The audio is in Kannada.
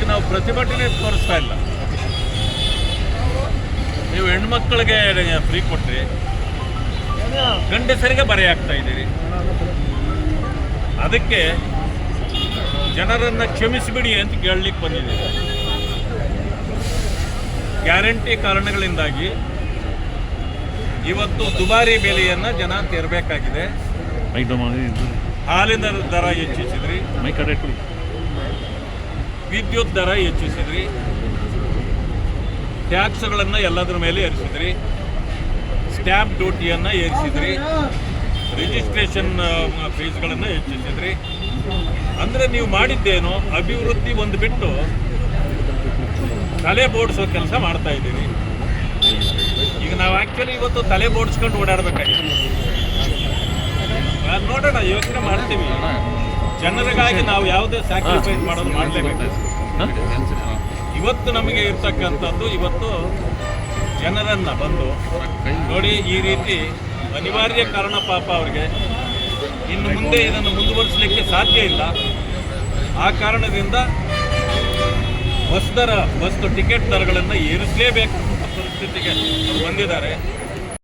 ಈಗ ನಾವು ಪ್ರತಿಭಟನೆ ತೋರಿಸ್ತಾ ಇಲ್ಲ. ನೀವು ಹೆಣ್ಮಕ್ಳಿಗೆ ಫ್ರೀ ಕೊಟ್ರಿ. ಗಂಡಸರಿಗೆ ಬರೆ ಆಗ್ತಾ ಇದ್ದೀರಿ. ಅದಕ್ಕೆ ಜನರನ್ನು ಕ್ಷಮಿಸಿಬಿಡಿ ಅಂತ ಕೇಳಲಿಕ್ಕೆ ಬಂದಿದ್ದೀವಿ. ಗ್ಯಾರಂಟಿ ಕಾರಣಗಳಿಂದಾಗಿ ಇವತ್ತು ದುಬಾರಿ ಬೆಲೆಯನ್ನು ಜನ ತೆರಬೇಕಾಗಿದೆ. ಹಾಲಿನ ದರ ಹೆಚ್ಚಿಸಿದ್ರಿ. ವಿದ್ಯುತ್ ದರ ಹೆಚ್ಚಿಸಿದ್ರಿ. ಟ್ಯಾಕ್ಸ್ಗಳನ್ನು ಎಲ್ಲದರ ಮೇಲೆ ಏರಿಸಿದ್ರಿ. ಸ್ಟ್ಯಾಂಪ್ ಡ್ಯೂಟಿಯನ್ನು ಏರಿಸಿದ್ರಿ. ರಿಜಿಸ್ಟ್ರೇಷನ್ ಫೀಸ್ಗಳನ್ನು ಹೆಚ್ಚಿಸಿದ್ರಿ. ಅಂದರೆ ನೀವು ಮಾಡಿದ್ದೇನು? ಅಭಿವೃದ್ಧಿ ಒಂದು ಬಿಟ್ಟು ತಲೆ ಬೋಡಿಸೋ ಕೆಲಸ ಮಾಡ್ತಾ ಇದ್ದೀರಿ. ಈಗ ನಾವು ಆ್ಯಕ್ಚುಲಿ ಇವತ್ತು ತಲೆ ಬೋಡಿಸ್ಕೊಂಡು ಓಡಾಡಬೇಕಾಗಿದೆ. ನೋಡೋಣ, ಯೋಚನೆ ಮಾಡ್ತೀವಿ. ಜನರಿಗಾಗಿ ನಾವು ಯಾವುದೇ ಸ್ಯಾಕ್ರಿಫೈಸ್ ಮಾಡೋದು ಮಾಡಲೇಬೇಕು. ಇವತ್ತು ನಮಗೆ ಇರ್ತಕ್ಕಂಥದ್ದು ಇವತ್ತು ಜನರನ್ನ ಬಂದು ನೋಡಿ ಈ ರೀತಿ ಅನಿವಾರ್ಯ ಕಾರಣ ಪಾಪ ಅವರಿಗೆ. ಇನ್ನು ಮುಂದೆ ಇದನ್ನು ಮುಂದುವರಿಸಲಿಕ್ಕೆ ಸಾಧ್ಯ ಇಲ್ಲ. ಆ ಕಾರಣದಿಂದ ಬಸ್ ದರ ಬಸ್ ಟಿಕೆಟ್ ದರಗಳನ್ನು ಏರಿಸಲೇಬೇಕು ಅಂತ ಪರಿಸ್ಥಿತಿಗೆ ಬಂದಿದ್ದಾರೆ.